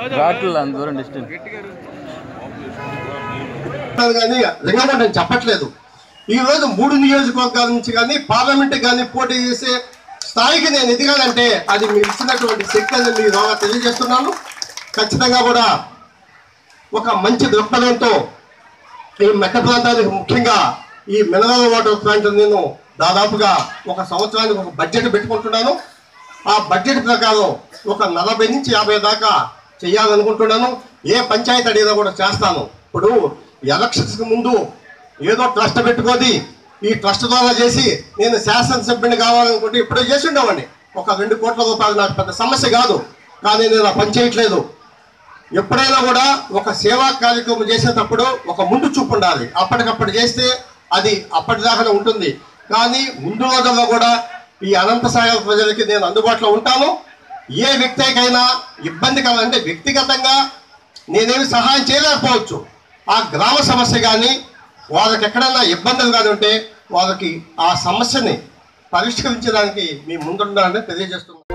దూరం డిస్టెన్స్ కానీ లింగంగా నేను చెప్పట్లేదు. ఈ రోజు మూడు నియోజకవర్గాల నుంచి కానీ పార్లమెంట్ కానీ పోటీ చేసే స్థాయికి నేను ఎదిగానంటే అది మీరు ఇచ్చినటువంటి శక్తి అని మీ ద్వారా తెలియజేస్తున్నాను. ఖచ్చితంగా కూడా ఒక మంచి దృక్పథంతో ఈ మెట్ట ప్రాంతానికి ముఖ్యంగా ఈ మినరల్ వాటర్ ప్లాంట్ నేను దాదాపుగా ఒక సంవత్సరానికి ఒక బడ్జెట్ పెట్టుకుంటున్నాను. ఆ బడ్జెట్ ప్రకారం ఒక నలభై నుంచి యాభై దాకా చేయాలనుకుంటున్నాను ఏ పంచాయతీ అడిగినా కూడా చేస్తాను. ఇప్పుడు ఎలక్షన్స్కి ముందు ఏదో ట్రస్ట్ పెట్టుకొని ఈ ట్రస్ట్ ద్వారా చేసి నేను శాసనసభ్యుని కావాలనుకుంటే ఇప్పుడే చేసి ఉండేవాడిని. ఒక రెండు కోట్ల రూపాయలు నాకు పెద్ద సమస్య కాదు. కానీ నేను ఆ పని చేయట్లేదు. ఎప్పుడైనా కూడా ఒక సేవా కార్యక్రమం చేసేటప్పుడు ఒక ముందు చూపు ఉండాలి. అప్పటికప్పుడు చేస్తే అది అప్పటిదాకానే ఉంటుంది. కానీ ముందు రోజుల్లో కూడా ఈ అనంత సాగర్ ప్రజలకి నేను అందుబాటులో ఉంటాను. ఏ వ్యక్తికైనా ఇబ్బంది కలంటే వ్యక్తిగతంగా నేనేమి సహాయం చేయలేకపోవచ్చు. ఆ గ్రామ సమస్య కానీ వాళ్ళకి ఎక్కడైనా ఇబ్బందులు కానీ ఉంటే వాళ్ళకి ఆ సమస్యని పరిష్కరించడానికి మీ ముందుండాలని తెలియజేస్తున్నాను